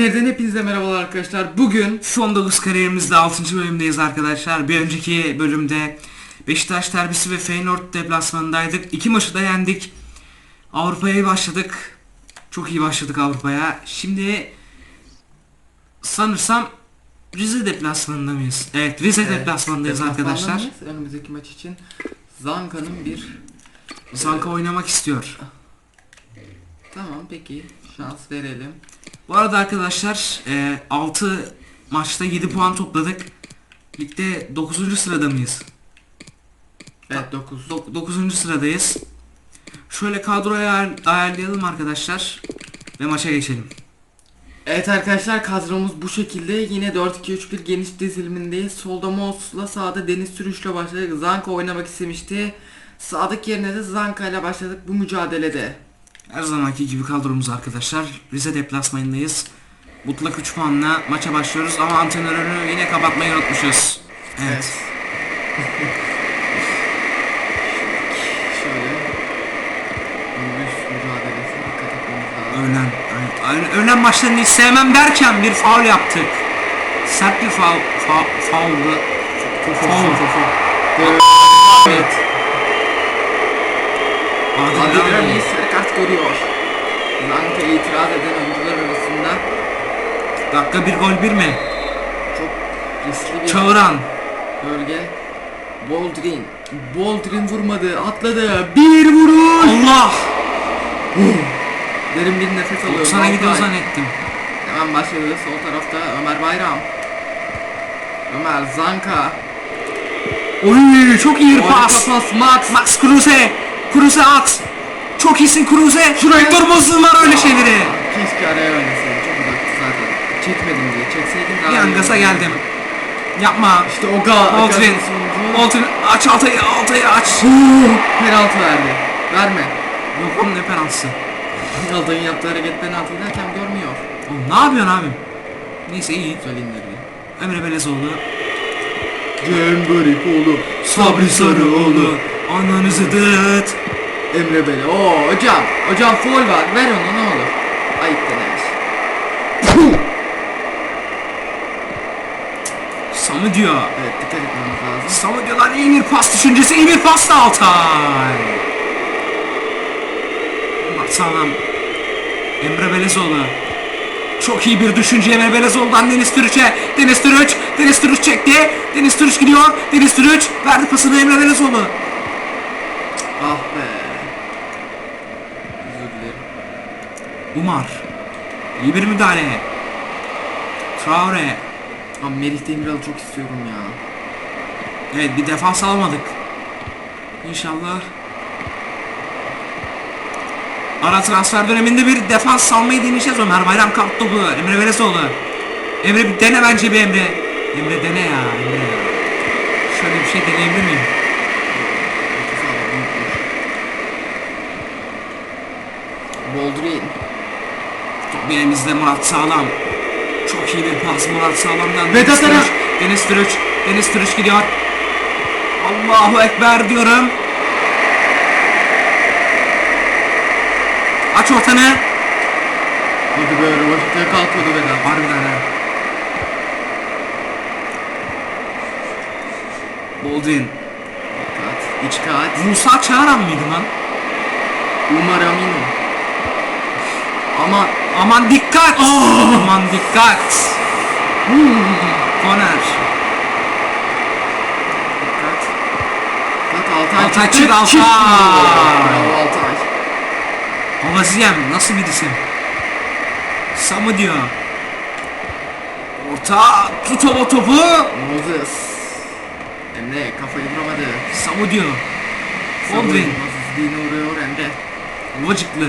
Nereden hepinize merhabalar arkadaşlar. Bugün Son 9 kariyerimizde 6. bölümdeyiz arkadaşlar. Bir önceki bölümde Beşiktaş derbisi ve Feyenoord deplasmanındaydık. İki maçı da yendik. Avrupa'ya iyi başladık. Çok iyi başladık Avrupa'ya. Şimdi sanırsam Rize deplasmanında mıyız? Evet Rize Evet, deplasmanındayız arkadaşlar. mıyız? Önümüzdeki maç için Zanka'nın bir Zanka oynamak istiyor. Tamam peki şans verelim. Bu arada arkadaşlar 6 maçta 7 puan topladık. Ligde 9. sırada mıyız? Evet 9. 9. sıradayız. Şöyle kadroyu ayar- ayarlayalım arkadaşlar ve maça geçelim. Evet arkadaşlar kadromuz bu şekilde. Yine 4-2-3-1 geniş dizilimindeyiz. Solda Mos'la sağda Deniz Sürüş'le başladık. Zanka oynamak istemişti. Sağdaki yerine de Zanka ile başladık bu mücadelede. Her zamanki gibi kadromuz arkadaşlar. Rize deplasmanındayız. Mutlak 3 puanla maça başlıyoruz ama antrenörünü yine kapatmayı unutmuşuz. Evet. Şöyle. Gündüz mücadelesi dikkat etmemiz lazım. Öğlen, öğlen, öğlen maçlarını hiç sevmem derken bir faul yaptık. Sert bir faul, fa, fauldu. Faul. Evet. Adil Adil kart görüyor. Zanka itiraz eden oyuncular arasında Dakika bir gol bir mi? çok riskli bir Çağıran. bölge. Boldrin. Boldrin vurmadı. Atladı. Bir vuruş. Allah! Derin bir nefes alıyor. Sana gidiyor Altay. zannettim. Hemen başladı. Sol tarafta Ömer Bayram. Ömer Zanka. Oy çok iyi bir pas. pas. Max. Max Kruse. Kruse at. Çok iyisin Kruse. Şurayı durmasınlar öyle şeyleri. Keşke araya oynasaydı. Çok uzaktı zaten. Çekmedim diye. Çekseydim daha Bir an gaza geldim. Yapma. İşte o ga sonucu- Moldrin aç Altay'ı Altay'ı aç. Penaltı verdi. Verme. Yok oğlum ne penaltısı. Altay'ın yaptığı hareket penaltıydı hakem görmüyor. Oğlum ne yapıyorsun abim? Neyse iyi. Söyleyeyim dedi. Emre Belezoğlu. Cem Börikoğlu. Sabri Sarıoğlu. Ananızı dıt. Emre Bele. Oo hocam. Hocam foul var. Ver onu ne olur. Ayıp denemiş. Samı diyor. Evet dikkat etmemiz lazım. Samı diyorlar iyi bir pas düşüncesi iyi bir pas da Altay. Bak sağlam. Emre Belezoğlu. Çok iyi bir düşünce Emre Belezoğlu'dan Deniz Türüç'e. Deniz Türüç. Deniz Türüç çekti. Deniz Türüç gidiyor. Deniz Türüç verdi pasını Emre Belezoğlu. Ah be. Umar. İyi bir müdahale. Traore. Ama Merih Demiral'ı çok istiyorum ya. Evet bir defans almadık. İnşallah. Ara transfer döneminde bir defans salmayı deneyeceğiz Ömer Bayram kalktı topu. Emre Belezoğlu. Emre bir dene bence bir Emre. Emre dene ya Emre. Şöyle bir şey deneyebilir miyim? Orta sahada büyük bir. Boldrin. Top elimizde Murat Sağlam. Çok iyi bir pas Murat Sağlam'dan. Vedat. Türüç. Deniz Türüç. Deniz Türüç gidiyor. Allahu Ekber diyorum. Aç ortanı. Hadi böyle rövaşataya kalkıyordu Vedat. Harbiden ha. Boldrin. Dikkat. İç kat. Musa Çağıran mıydı lan? Umar Amino. Ama Aman dikkat! Aman dikkat! Koner. Dikkat. Bak Altay, Altay çık, Altay. Bravo Altay. Babaziyem nasıl bir isim? Samı diyor. Orta tut o topu. Moses. Emre kafayı vuramadı. Samı diyor. Moses Dino vuruyor Emre. Ovacıklı.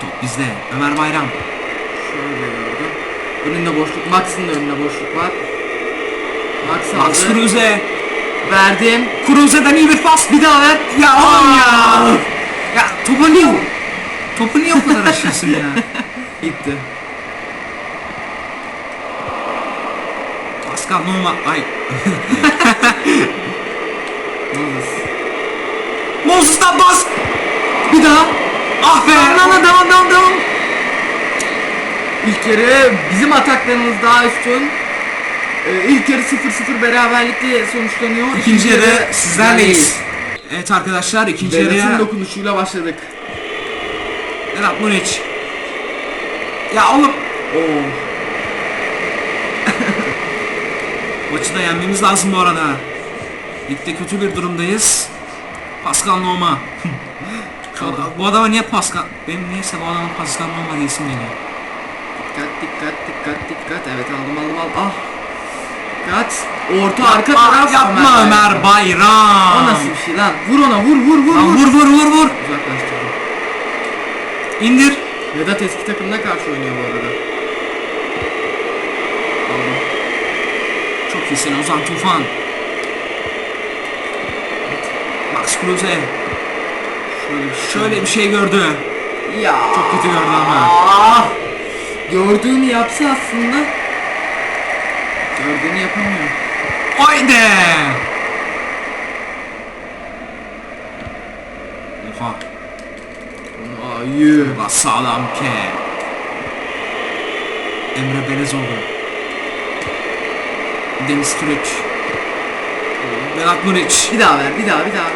Top bizde. Ömer Bayram. Şöyle gördüm. Önünde boşluk. Max'ın da önünde boşluk var. Max Max aldı. Kruse. Verdim. Kruse'den iyi bir pas. Bir daha ver. Ya oğlum ya. Ya topu niye Topu niye o kadar aşıyorsun ya? Gitti. Pascal Numa. Ay. Moses. Moses'tan bas. Bir daha. Ah be. Devam devam devam devam devam. İlk yarı bizim ataklarımız daha üstün. Ee, ilk yarı 0-0 beraberlikle sonuçlanıyor. İkinci yarı sizlerleyiz. Evet arkadaşlar ikinci yarıya dokunuşuyla başladık. Vedat Muriç. Ya oğlum Oo. maçı da yenmemiz lazım bu arada. Ligde kötü bir durumdayız. Pascal Noma. Şu adam- bu adama niye Pascal? Benim niyeyse bu adama Pascal Noma diye isim geliyor. Dikkat dikkat dikkat dikkat. Evet aldım aldım aldım. Ah. Dikkat. Orta arka Yapma, taraf. yapma Ömer Bayram. O nasıl bir şey lan? Vur ona vur vur vur Lan vur. vur vur vur. Uzaklaştırdım. İndir. Vedat eski takımına karşı oynuyor bu arada. Aldım. Çok iyisin Ozan Tufan. Max Kruse Şöyle bir şey. gördü. Ya. Çok kötü gördü ama. Ah! Gördüğünü yapsa aslında. Gördüğünü yapamıyor. Haydi. Oha. Ayı. Ulan sağlam ke. Emre Belezoğlu. Deniz Türüç. Vedat Muriç. Bir daha ver, bir daha, bir daha.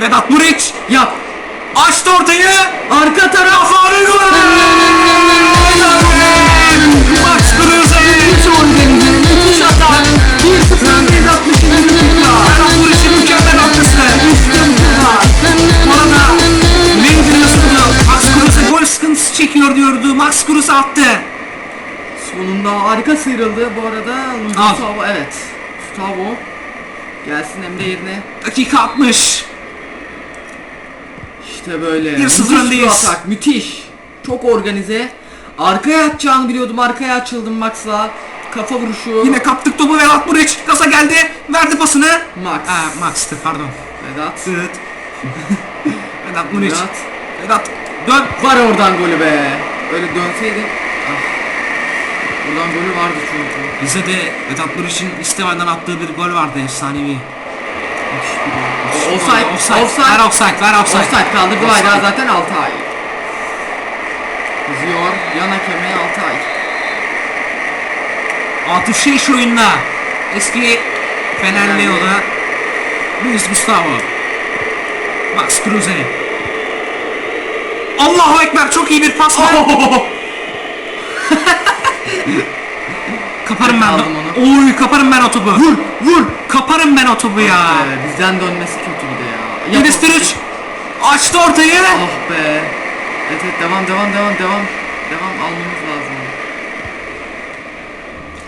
Vedat Muriç. Yap. Açtı ortayı. Arka taraf. Faruk gol. Max Kruse. Müthiş atak. 1-0 bir atmış Vedat Muriç'in mükemmel. Bu arada Mendy yazıldı. Max Kruse gol sıkıntısı çekiyor diyordu. Max Kruse attı. Sonunda harika sıyrıldı bu arada. Gustavo, evet. Gustavo. Gelsin Emre yerine. Dakika 60. İşte böyle. 1-0 Müthiş bir öndeyiz. atak, müthiş. Çok organize. Arkaya atacağını biliyordum. Arkaya açıldım Max'la. Kafa vuruşu. Yine kaptık topu Vedat Muriç. Gaza geldi. Verdi pasını. Max. Ha Max'tı pardon. Vedat. Evet. Vedat Muriç. Vedat. Vedat dön. Var oradan golü be. Öyle dönseydi. Ah. Buradan golü vardı çünkü. Bize de Vedat Muriç'in istemeden attığı bir gol vardı efsanevi. Müthiş bir gol. O- Offside. Offside. Offside. Ver offside. Ver offside. Offside kaldırdı Offside. bayrağı zaten Altay. Kızıyor. Yan hakeme Altay. Atıf şey şu oyunda. Eski Fenerli o da. Luis Gustavo. Max Kruse. Allahu Ekber çok iyi bir pas ver. kaparım ben. Aldım Oy kaparım ben o topu. Vur vur. Kaparım ben o topu ya. Ee, bizden dönmesi kötü bir de ya. Deniz Yap- Türüç açtı ortayı. Ah be. Evet evet devam devam devam devam. Devam almamız lazım.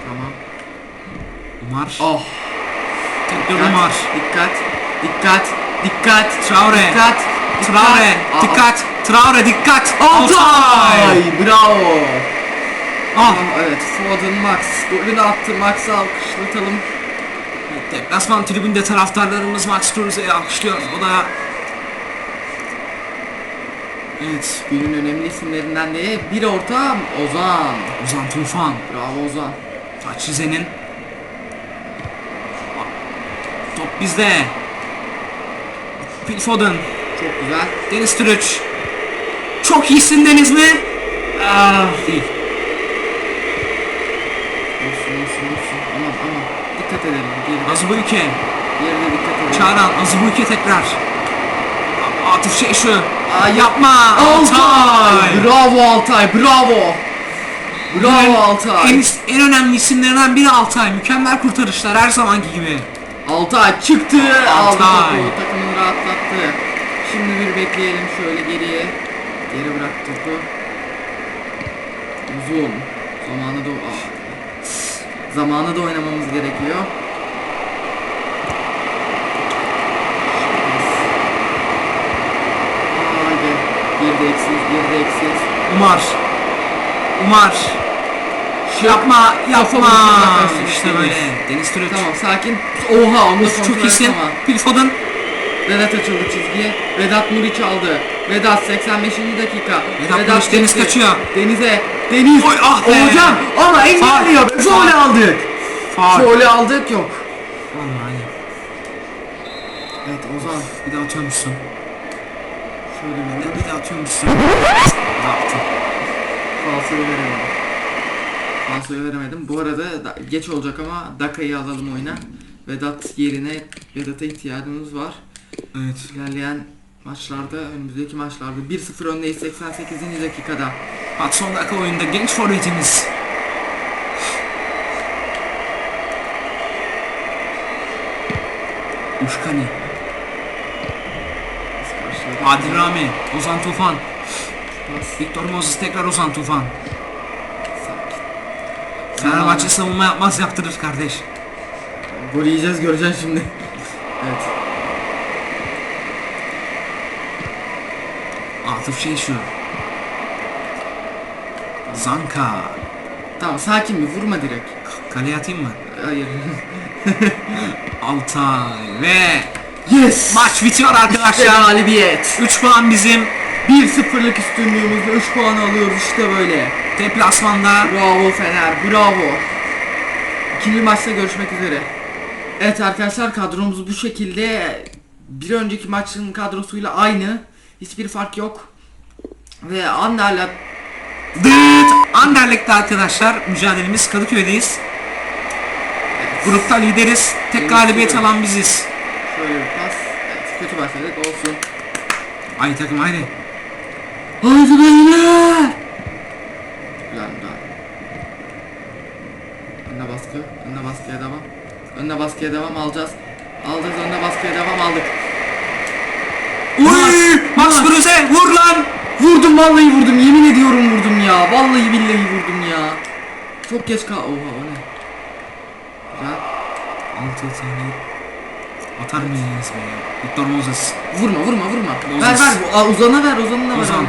Tamam. Umar. Oh. Tekrar. Umar. Dikkat. Dikkat. Dikkat. Traore. Dikkat. Traore. Dikkat. Traore dikkat. Altay. Bravo. Ah. Evet Foden Max golünü attı Max'ı alkışlatalım. Deplasman tribünde taraftarlarımız Max Kruse'yi alkışlıyor. O da Evet günün önemli isimlerinden de bir orta Ozan. Ozan Tufan. Bravo Ozan. Taç Rize'nin. Top bizde. Phil Foden. Çok güzel. Deniz Türüç. Çok iyisin Deniz mi? Ah, değil. Olsun olsun olsun. Dikkat edelim. Geride, Azubuike. geride dikkat edelim. Çağıran Azubuike tekrar. Atıf şu. Aa, Yapma. Altay. Bravo Altay. Bravo. Bravo En, Altay. en önemli isimlerinden biri Altay. Mükemmel kurtarışlar her zamanki gibi. Altay çıktı. Altay. topu. Takımını rahatlattı. Şimdi bir bekleyelim şöyle geriye. Geri bırak topu. Uzun. Zamanı da ah. Zamanı da oynamamız gerekiyor. Haydi. Geride eksiz, geride eksiz. Umar. Umar. Yapma, yapma. İşte böyle. Deniz Türüç. Tamam sakin. Oha onu çok iyisin. Foden. Vedat açıldı çizgiye. Vedat Muriç aldı. Vedat 85. dakika. Vedat Muriç, Deniz kaçıyor. Denize. Deniz. Oy, ah be. Hocam ama en Faul, geliyor. faul. Foul aldık. Faul. Foul aldık yok. Vallahi. Evet Ozan. Bir daha atıyormuşsun. Şöyle Bir bir de- Bir daha atıyormuşsun. Ne yaptın? falsoyu verelim. Falso'ya veremedim. Bu arada da- geç olacak ama Daka'yı alalım oyuna. Vedat yerine Vedat'a ihtiyacımız var. Evet. İlerleyen maçlarda, önümüzdeki maçlarda 1-0 öndeyiz 88. dakikada. Bak son dakika oyunda genç forvetimiz. Uşkani. Adil Rami, Ozan Tufan, Pas, Victor Moses tekrar Ozan Tufan. Fenerbahçe savunma yapmaz yaptırır kardeş. Gol yiyeceğiz göreceksin şimdi. evet. Atıf şey şu. Zanka. Tamam sakin bir vurma direkt. Kaleye atayım mı? Hayır. Altay ve yes! maç bitiyor arkadaşlar. galibiyet. 3 puan bizim 1-0'lık üstünlüğümüzle 3 puan alıyoruz işte böyle. deplasmanda. Bravo Fener, bravo. İkinci maçta görüşmek üzere. Evet arkadaşlar kadromuz bu şekilde. Bir önceki maçın kadrosuyla aynı. Hiçbir fark yok. Ve Anderlecht Dıt! Anderlecht'te arkadaşlar mücadelemiz Kadıköy'deyiz. Grupta lideriz. Tek galibiyet alan biziz. şöyle bir pas. Evet, kötü başladık olsun. Aynı takım aynı. Haydi beyler! Güzel. Önüne baskı, önüne baskıya devam. Önüne baskıya devam alacağız. Alacağız önüne baskıya devam aldık. Uy! Max Kruse vur lan! Vurdum vallahi vurdum yemin ediyorum vurdum ya. Vallahi billahi vurdum ya. Çok geç kal. Oha o ne? Güzel. 6 tane atar mıyız be? Victor Moses. Vurma vurma vurma. Moses. Ver ver Aa, Ozan'a ver Ozan'ına ver. Ozan.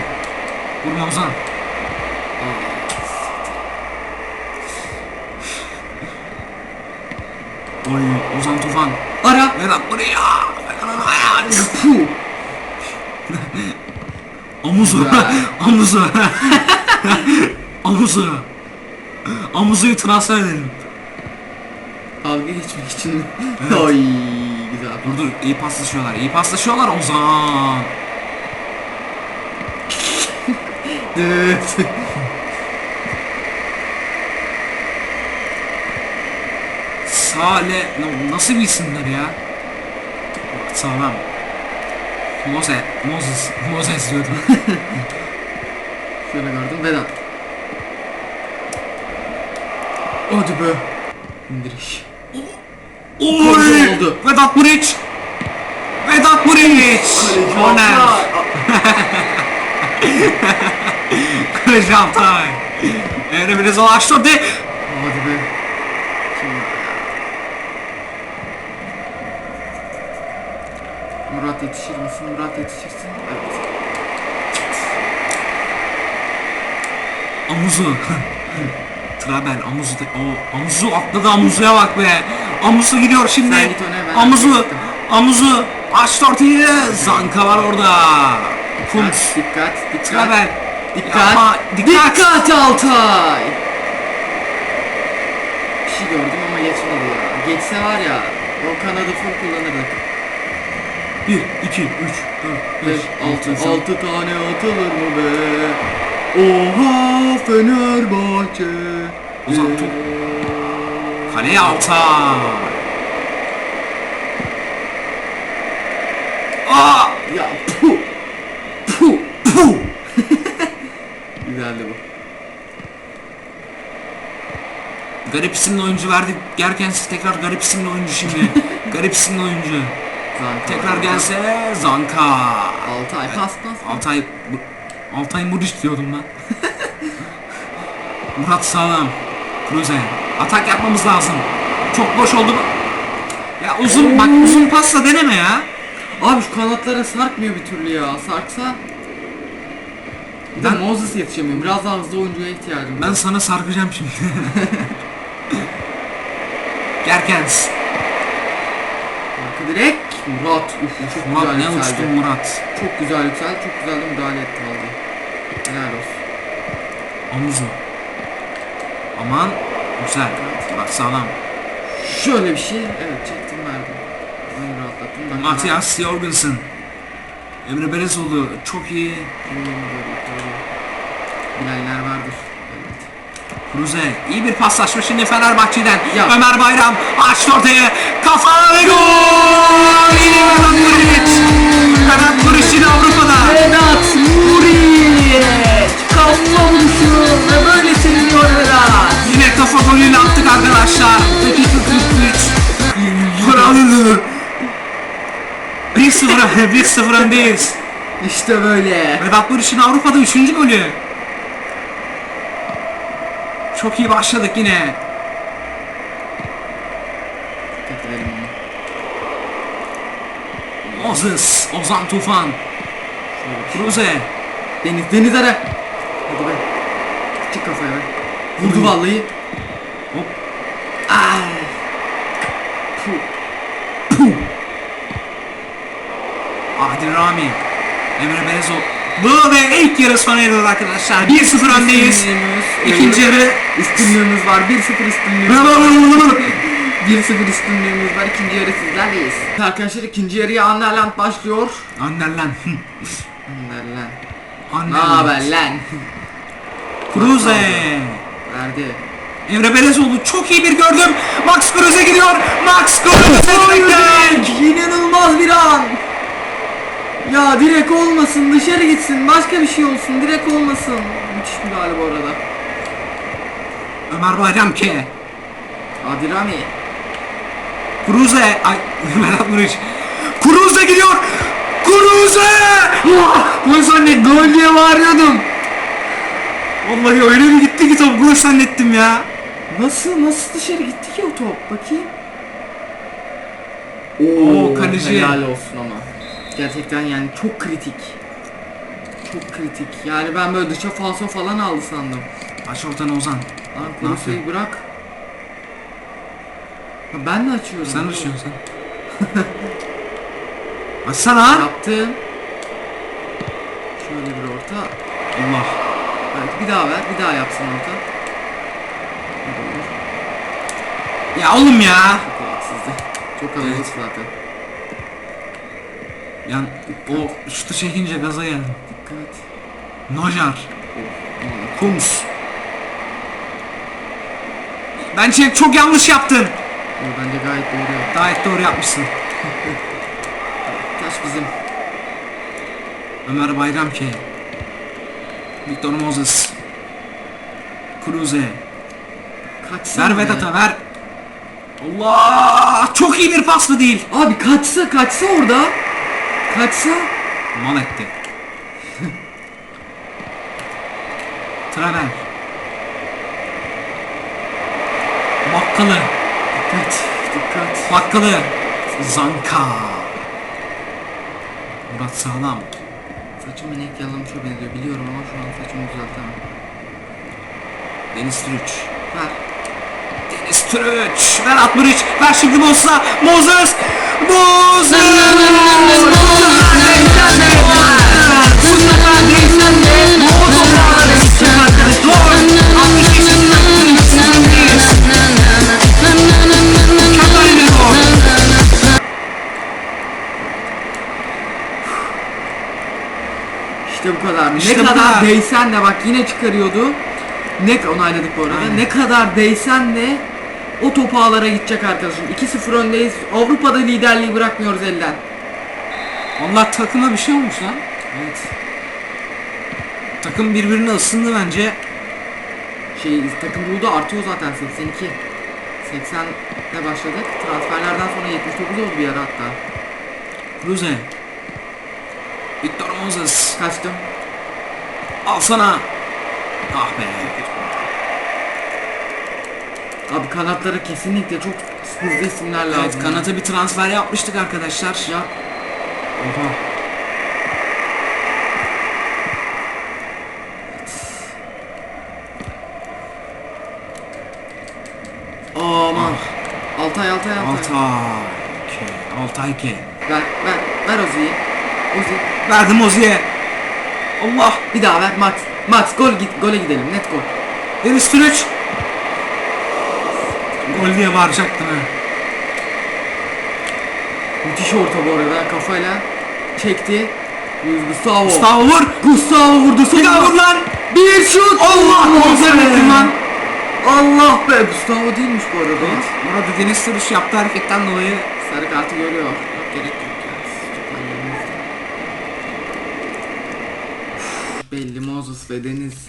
Vurma Ozan. Oy Ozan Tufan. Ara. Vedat buraya. Vedat ayak. Puh. Amuzu. Amuzu. Amuzu. Amuzu'yu transfer edelim. Dalga geçmek için mi? Ay güzel. Dur dur iyi paslaşıyorlar. iyi paslaşıyorlar Ozan. Evet. Sale Na- nasıl bir isimler ya? Bak, Sağlam. Mose, Moses, Moses diyordum. Şöyle gördüm Vedat. Hadi be. İndiriş. Oy! oldu. Vedat Muriç! Vedat Muriç! Korner! Kaleci Altay! Emre biraz ulaştırdı. Hadi be. Kim var ya? Murat yetişir misin? Murat yetişirsin. Evet. Amuzu. Trabel, Amuzu, da- o Amuzu atladı Amuzu'ya bak be. Amuzu gidiyor şimdi. Sen git öne, ben Amuzu. Amuzu açtı ortayı. Zanka var orada. Kuntz, Dikkat, dikkat. Trabel. Dikkat. Yapma, dikkat. Dikkat Altay. Bir şey gördüm ama geçmedi ya. Geçse var ya o kanadı full kullanırdık. 1, 2, 3, 4, 5, 5, 6, 6, 6 tane atılır mı be? Oha Fenerbahçe. Ee, top. Kaleye Altay. Aa! Ya pu. Pu. Puh! Güzeldi bu. Garip isimli oyuncu verdik. Gerken siz tekrar garip isimli oyuncu şimdi. garip isimli oyuncu. Zanka. Tekrar gelse Zanka. Altay pas pas. pas. Altay Altay Muriç diyordum ben. Murat Sağlam. Cruze. Atak yapmamız lazım. Çok boş oldu. Ya uzun bak uzun pasla deneme ya. Abi şu kanatlara sarkmıyor bir türlü ya. Sarksa bir de Ben- Moses yetişemiyor. Biraz daha hızlı oyuncuya ihtiyacım Ben var. sana sarkacağım şimdi. Gerkens. Arka direkt Murat. Uf, çok Murat güzel ne yükseldi. uçtun Murat. Çok güzel yükseldi. Çok güzel de müdahale etti valla. Helal olsun. Omuzu. Aman. Güzel. Bak sağlam. Şöyle bir şey. Evet çektim verdim. Oyunu rahatlattım. Matias Jorgensen. Emre Belezoğlu çok iyi. Bilal'ler vardır. Cruze iyi bir paslaşma şimdi Fenerbahçe'den. Ya. Ömer Bayram açtı ortaya. Kafa ve gol! Yine Vedat Muriç. Vedat Muriç yine Avrupa'da. Vedat Muriç! Kafa vuruşu ve böyle seviniyor Vedat. Yine kafa golüyle attık arkadaşlar. Dakika 43. 1-0 1-0 öndeyiz. İşte böyle. Vedat Muriç'in Avrupa'da 3. golü. Çok iyi başladık yine. Dikkat edelim onu. Moses, Ozan Tufan, Cruze. Deniz, Deniz ara. Hadi be. Çık kafaya be. Vurdu vallahi. Hop. Ay. Adil Rami, Emre Belezoğlu. Bu ve ilk yarı sona eriyor arkadaşlar. 1-0 öndeyiz. İkinci yarı üstünlüğümüz var. 1-0 üstünlüğümüz. 1-0 üstünlüğümüz var. İkinci yarı sizlerleyiz. Arkadaşlar ikinci yarıya Anderland başlıyor. Anderlen. Anderland. Ne Anderlen. haber lan? Verdi. Emre Belezoğlu çok iyi bir gördüm. Max Cruze gidiyor. Max Cruze direkten. İnanılmaz bir an. Ya direkt olmasın dışarı gitsin başka bir şey olsun direkt olmasın. Müthiş müdahale bu arada. Ömer Bayram ke. Adil Rami. Cruze. Ay Vedat Muriç. Cruze gidiyor. Cruze. Bu zannet gol diye bağırıyordum. Vallahi öyle mi gitti ki top gol zannettim ya. Nasıl nasıl dışarı gitti ki o top bakayım. Oo, kaleci. Helal olsun ama. Gerçekten yani çok kritik. Çok kritik. Yani ben böyle dışa falso falan aldı sandım. Aç ortanı Ozan. Lan yapıyorsun? bırak. Ha, ben de açıyorum. Sen açıyorsun sen. Açsana. Yaptım. Şöyle bir orta. Allah. Evet bir daha ver. Bir daha yapsın orta. Ya oğlum ya. Çok haksızdı. Çok kalabalık Evet. zaten. Yani o şutu çekince gaza geldim. Dikkat. Nojar. Kums. Bence çok yanlış yaptın. Bence gayet doğru. Gayet doğru yapmışsın. Taş bizim. Ömer Bayram ki. Victor Moses. Cruze. Kaçsana Ver. Vedat'a ver. Allah! Çok iyi bir pas mı değil? Abi kaçsa kaçsa orada. Kaçsa. Mal etti. Traver. Bakkalı. Dikkat. Dikkat. Bakkalı. Zanka. Murat Sağlam. Saçım inek yalamışa benziyor biliyorum ama şu an saçımı düzeltemem. Deniz Türüç. Ver. Deniz Türüç. Ver Atmuriç. Ver şimdi Moses'a. Moses. Moses. Bu İşte ne kadar değsen de bak yine çıkarıyordu. Ne onayladık bu arada. Aynen. Ne kadar değsen de o top ağlara gidecek arkadaşım. 2-0 öndeyiz. Avrupa'da liderliği bırakmıyoruz elden. Valla takıma bir şey olmuş lan. Evet. Takım birbirine ısındı bence. Şey takım da artıyor zaten 82. 80'de başladık. Transferlerden sonra 79 oldu bir ara hatta. Cruze. Victor Moses. Kaçtım. Al sana. Ah be. Abi kanatlara kesinlikle çok hızlı isimler lazım. Evet kanata bir transfer yapmıştık arkadaşlar. Ya Oha. aman. Altay Altay Altay. Altay. Ke. Altay ke. Ver ver ver Ozi'yi. Ozi. Verdim Ozi'ye. Allah. Bir daha ver Max. Max gol git gole gidelim net gol. Deniz Türüç. Gol diye bağıracaktın ha. Müthiş orta bu arada kafayla çekti. Gustavo. Gustavo vur. Gustavo vurdu Bir daha vur lan. Bir şut. Allah. Zannettim lan. Allah be Gustavo değilmiş bu arada. Evet. Orada Deniz Sürüş yaptığı hareketten dolayı Sarı kartı görüyor. Yok gerek yok ya. Çok anlamıyoruz. Belli Moses ve Deniz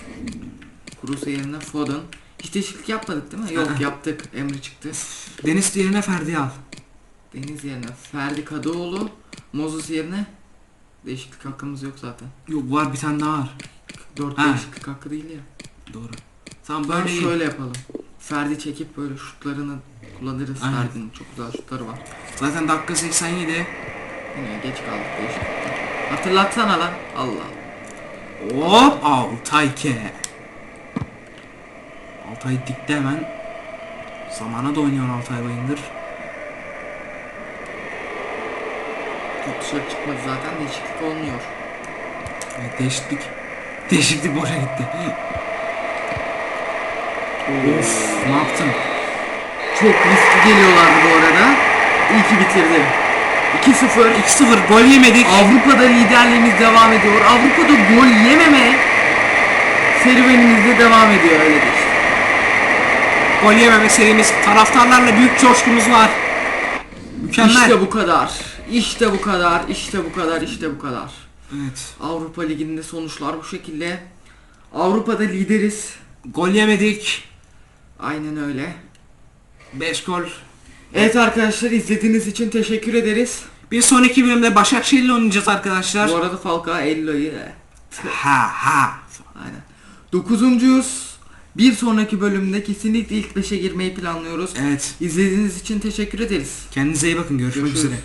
Kurusa yerine Foden. Hiç değişiklik yapmadık değil mi? Yok yaptık. Emre çıktı. Deniz yerine Ferdi al. Deniz yerine Ferdi Kadıoğlu. Moses yerine değişiklik hakkımız yok zaten. Yok var bir tane daha var. 4 Ha. değişiklik hakkı değil ya. Doğru. Tamam Ben böyle iyi. şöyle yapalım. Ferdi çekip böyle şutlarını kullanırız. Aynen. Ferdi'nin çok güzel şutları var. Zaten dakika 87. Yine geç kaldık değişiklikte. Hatırlatsana lan. Allah. Hop Altay ke. Altay dikti hemen. Zamana da oynuyor Altay Bayındır. Top dışarı çıkmadı zaten değişiklik olmuyor. Evet değişiklik. Değişiklik boşa gitti. of ne yaptın? Çok riskli geliyorlardı bu arada. İyi ki bitirdi. 2-0. 2-0 gol yemedik. Avrupa'da liderliğimiz devam ediyor. Avrupa'da gol yememe serüvenimiz de devam ediyor öyle de işte. Gol yememe serimiz. Taraftarlarla büyük coşkumuz var. Mükemmel. İşte bu kadar. İşte bu kadar. İşte bu kadar. İşte bu kadar. Evet. Avrupa Ligi'nde sonuçlar bu şekilde. Avrupa'da lideriz. Gol yemedik. Aynen öyle. 5 gol. Evet arkadaşlar izlediğiniz için teşekkür ederiz. Bir sonraki bölümde Başakşehir'le oynayacağız arkadaşlar. Bu arada Falcao Ello'yu Ha ha. Aynen. Dokuzuncuyuz. Bir sonraki bölümde kesinlikle ilk 5'e girmeyi planlıyoruz. Evet. İzlediğiniz için teşekkür ederiz. Kendinize iyi bakın. Görüşmek Görüşürüz. üzere.